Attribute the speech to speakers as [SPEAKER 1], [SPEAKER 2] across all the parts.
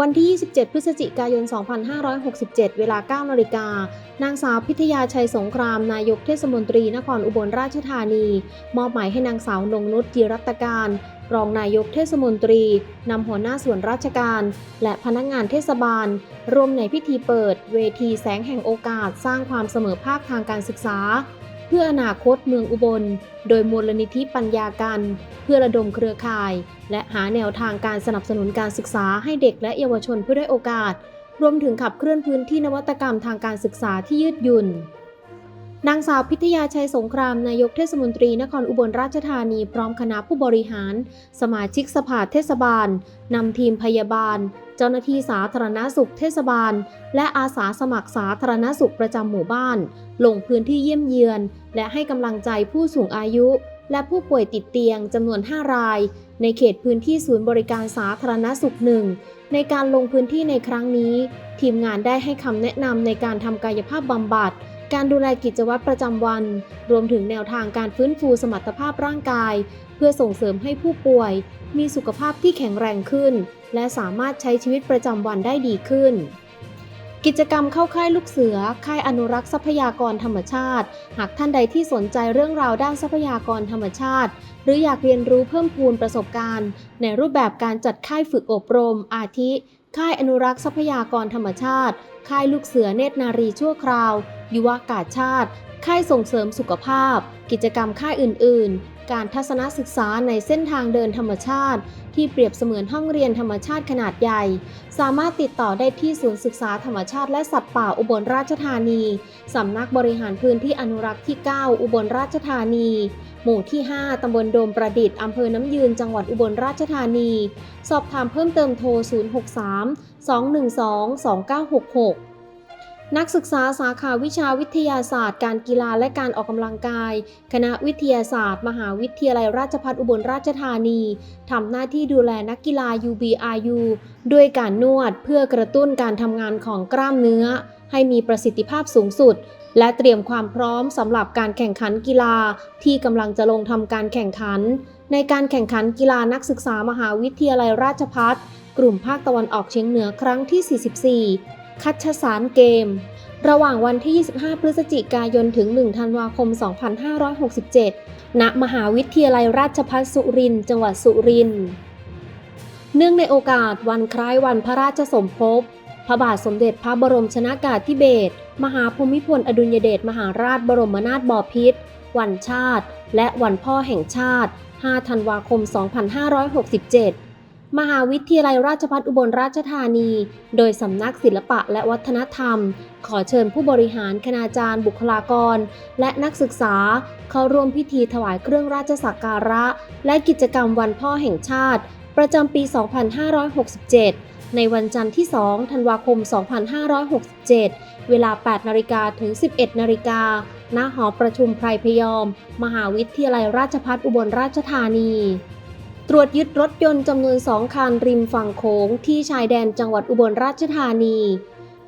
[SPEAKER 1] วันที่ 27 พฤศจิกายน 2567 เวลา 9 นาฬิกา นางสาวพิทยาชัยสงคราม นายกเทศมนตรีนครอุบลราชธานี มอบหมายให้นางสาวนงนุชจิรัตการ รองนายกเทศมนตรี นำหัวหน้าส่วนราชการ และพนักงานเทศบาล ร่วมในพิธีเปิด เวทีแสงแห่งโอกาส สร้างความเสมอภาคทางการศึกษา พื่ออนาคตเมืองอุบล โดยมูลนิธิปัญญาการ เพื่อระดมเครือข่าย และหาแนวทางการสนับสนุนการศึกษาให้เด็กและเยาวชนผู้ได้โอกาส รวมถึงขับเคลื่อนพื้นที่นวัตกรรมทางการศึกษาที่ยืดหยุ่น นางสาวพิทยาชัยสงคราม นายกเทศมนตรีนครอุบลราชธานี พร้อมคณะผู้บริหาร สมาชิกสภาเทศบาล นำทีมพยาบาล เจ้าหน้าที่สาธารณสุขเทศบาล และอาสาสมัครสาธารณสุขประจำหมู่บ้าน ลงพื้นที่เยี่ยมเยือน และให้กำลังใจผู้สูงอายุ และผู้ป่วยติดเตียงจำนวน 5 ราย ในเขตพื้นที่ศูนย์บริการสาธารณสุขหนึ่งในการลงพื้นที่ในครั้งนี้ ทีมงานได้ให้คำแนะนำในการทำกายภาพบำบัด การดูแลกิจวัตรประจำวัน รวมถึงแนวทางการฟื้นฟูสมรรถภาพร่างกาย เพื่อส่งเสริมให้ผู้ป่วย มีสุขภาพที่แข็งแรงขึ้น และสามารถใช้ชีวิตประจำวันได้ดีขึ้น กิจกรรมเข้าค่ายลูกเสือ ค่ายอนุรักษ์ทรัพยากรธรรมชาติ หากท่านใดที่สนใจเรื่องราวด้านทรัพยากรธรรมชาติ หรืออยากเรียนรู้เพิ่มพูนประสบการณ์ ในรูปแบบการจัดค่ายฝึกอบรม อาทิ ค่ายอนุรักษ์ทรัพยากรธรรมชาติ ค่ายลูกเสือเนตรนารีชั่วคราว ยุวากาชาติ ค่ายส่งเสริมสุขภาพ กิจกรรมค่ายอื่น ๆ การทัศนศึกษาในเส้นทางเดินธรรมชาติ ที่เปรียบเสมือนห้องเรียนธรรมชาติขนาดใหญ่ สามารถติดต่อได้ที่ศูนย์ศึกษาธรรมชาติและสัตว์ป่าอุบลราชธานี สำนักบริหารพื้นที่อนุรักษ์ที่ 9 อุบลราชธานี หมู่ที่ 5 ตำบลโดมประดิษฐ์ อำเภอน้ำยืน จังหวัดอุบลราชธานี สอบถามเพิ่มเติมโทร 063 212 2966 นักศึกษาสาขาวิชาวิทยาศาสตร์ การกีฬาและการออกกำลังกาย คณะวิทยาศาสตร์ มหาวิทยาลัยราชภัฏอุบลราชธานีทำหน้าที่ดูแลนักกีฬา UBRU ด้วยการนวดเพื่อกระตุ้นการทำงานของกล้ามเนื้อ ให้มีประสิทธิภาพสูงสุด และเตรียมความพร้อมสำหรับการแข่งขันกีฬา ที่กำลังจะลงทำการแข่งขัน ในการแข่งขันกีฬานักศึกษามหาวิทยาลัยราชภัฏกลุ่มภาคตะวันออกเฉียงเหนือครั้งที่ 44 คัชสารเกม ระหว่างวันที่ 25 พฤศจิกายนถึง 1 ธันวาคม 2567 ณ มหาวิทยาลัยราชภัฏสุรินทร์ จังหวัดสุรินทร์ เนื่องในโอกาสวันคล้ายวันพระราชสมภพ พระบาทสมเด็จพระบรมชนากาธิเบศร มหาภูมิพลอดุลยเดชมหาราชบรมนาถบพิตร วันชาติ และวันพ่อแห่งชาติ 5 ธันวาคม 2567 มหาวิทยาลัยราชภัฏอุบลราชธานี โดยสำนักศิลปะและวัฒนธรรม ขอเชิญผู้บริหารคณาจารย์ บุคลากร และนักศึกษา เข้าร่วมพิธีถวายเครื่องราชสักการะ และกิจกรรมวันพ่อแห่งชาติ ประจำปี 2567 ในวันจันทร์ที่ 2 ธันวาคม 2567 เวลา 8 นาฬิกาถึง 11 นาฬิกาณหอประชุมไพรพยอม มหาวิทยาลัยราชภัฏอุบลราชธานี ตรวจยึดรถยนต์จำนวน 2 คันริมฝั่งโขงที่ชายแดนจังหวัดอุบลราชธานี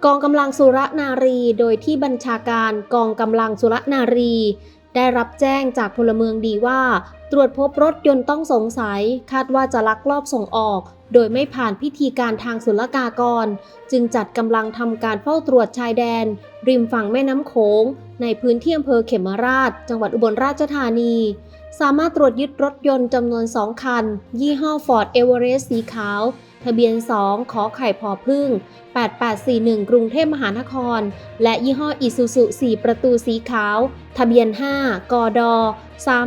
[SPEAKER 1] กองกำลังสุรนารี โดยที่บัญชาการกองกำลังสุรนารี ได้รับแจ้งจากพลเมืองดีว่า ตรวจพบรถยนต์ต้องสงสัย คาดว่าจะลักลอบส่งออก โดยไม่ผ่านพิธีการทางศุลกากร จึงจัดกำลังทำการเฝ้าตรวจชายแดน ริมฝั่งแม่น้ำโขงในพื้นที่อำเภอเขมราช จังหวัดอุบลราชธานี สามารถตรวจยึดรถยนต์จำนวน 2 คัน ยี่ห้อ Ford Everest สีขาว ทะเบียน 2 ขอไข่พอพึ่ง 8841 กรุงเทพมหานคร และยี่ห้ออ Isuzu 4 ประตูสีขาว ทะเบียน 5 กด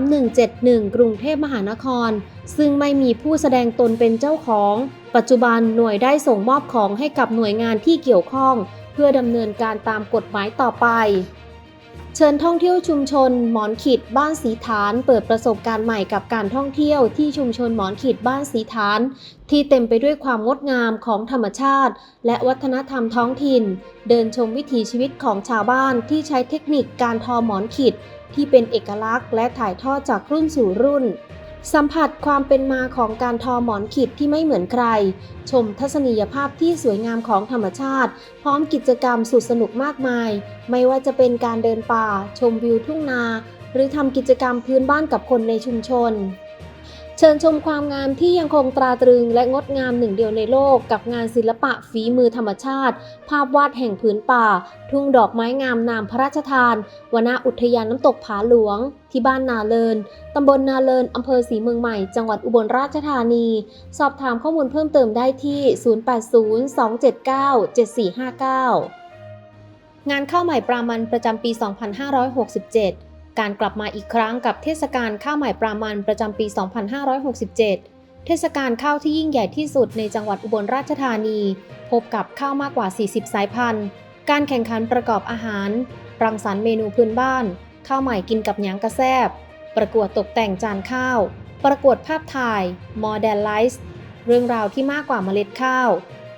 [SPEAKER 1] 3171 กรุงเทพมหานคร ซึ่งไม่มีผู้แสดงตนเป็นเจ้าของ ปัจจุบันหน่วยได้ส่งมอบของให้กับหน่วยงานที่เกี่ยวข้อง เพื่อดำเนินการตามกฎหมายต่อไป เชิญท่องเที่ยวชุมชนหมอนขิดบ้านสีฐาน เปิดประสบการณ์ใหม่กับการท่องเที่ยวที่ชุมชนหมอนขิดบ้านสีฐาน ที่เต็มไปด้วยความงดงามของธรรมชาติ และวัฒนธรรมท้องถิ่น เดินชมวิถีชีวิตของชาวบ้านที่ใช้เทคนิคการทอหมอนขิดที่เป็นเอกลักษณ์และถ่ายทอดจากรุ่นสู่รุ่น สัมผัสความเป็นมาของการทอหมอนขิดที่ไม่เหมือนใคร ชมทัศนียภาพที่สวยงามของธรรมชาติ พร้อมกิจกรรมสุดสนุกมากมาย ไม่ว่าจะเป็นการเดินป่า ชมวิวทุ่งนา หรือทำกิจกรรมพื้นบ้านกับคนในชุมชน เชิญชมความงามที่ยังคงตราตรึงและงดงามหนึ่งเดียวในโลกกับงานศิลปะฝีมือธรรมชาติ ภาพวาดแห่งผืนป่า ทุ่งดอกไม้งามนามพระราชทานวนาอุทยานน้ำตกผาหลวง ที่บ้านนาเลินตำบลนาเลินอำเภอศรีเมืองใหม่ จังหวัดอุบลราชธานี สอบถามข้อมูลเพิ่มเติมได้ที่ 0802797459 งานข้าวใหม่ปรามันประจำปี 2567 การกลับมาอีกครั้งกับเทศกาลข้าวใหม่ปรามันประจำปี 2567 เทศกาลข้าวที่ยิ่งใหญ่ที่สุดในจังหวัดอุบลราชธานี พบกับข้าวมากกว่า 40 สายพันธุ์ การแข่งขันประกอบอาหาร รังสรรค์เมนูพื้นบ้าน ข้าวใหม่กินกับหยังกระแซบ ประกวดตกแต่งจานข้าว ประกวดภาพถ่าย Modern Life เรื่องราวที่มากกว่าเมล็ดข้าว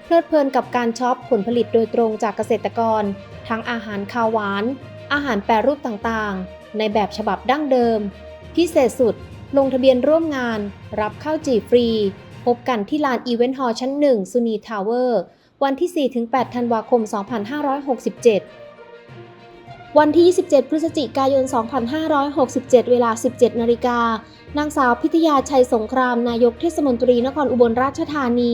[SPEAKER 1] เพลิดเพลินกับการช็อปผลผลิตโดยตรงจากเกษตรกร ทั้งอาหารคาวหวาน อาหารแปรรูปต่างๆ ในแบบฉบับดั้งเดิม พิเศษสุด ลงทะเบียนร่วมงาน รับข้าวจี่ฟรี พบกันที่ลานอีเวนต์ฮอลล์ชั้น1สุนีทาวเวอร์ วันที่ 4-8 ธันวาคม 2567 วันที่ 27 พฤศจิกายน 2567 เวลา 17 นาฬิกานางสาวพิทยาชัยสงคราม นายกเทศมนตรีนครอุบลราชธานี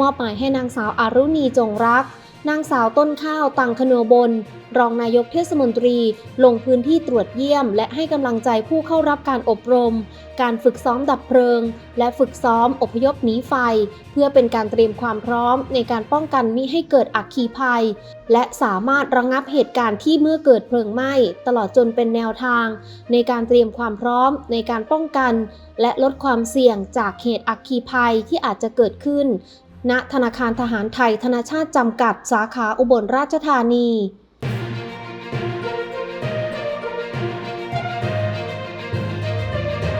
[SPEAKER 1] มอบหมายให้นางสาวอารุณีจงรัก นางสาวต้นข้าวตังคโนบลรองนายกเทศมนตรี ลงพื้นที่ตรวจเยี่ยม และให้กำลังใจผู้เข้ารับการอบรม การฝึกซ้อมดับเพลิง และฝึกซ้อมอพยพหนีไฟ เพื่อเป็นการเตรียมความพร้อมในการป้องกันมิให้เกิดอัคคีภัย และสามารถระงงับเหตุการณ์ที่เมื่อเกิดเพลิงไหม้ตลอดจนเป็นแนวทาง ในการเตรียมความพร้อมในการป้องกัน และลดความเสี่ยงจากเหตุอัคคีภัยที่อาจจะเกิดขึ้น ณธนาคารทหารไทยธนาชาติจำกัดสาขาอุบลราชธานี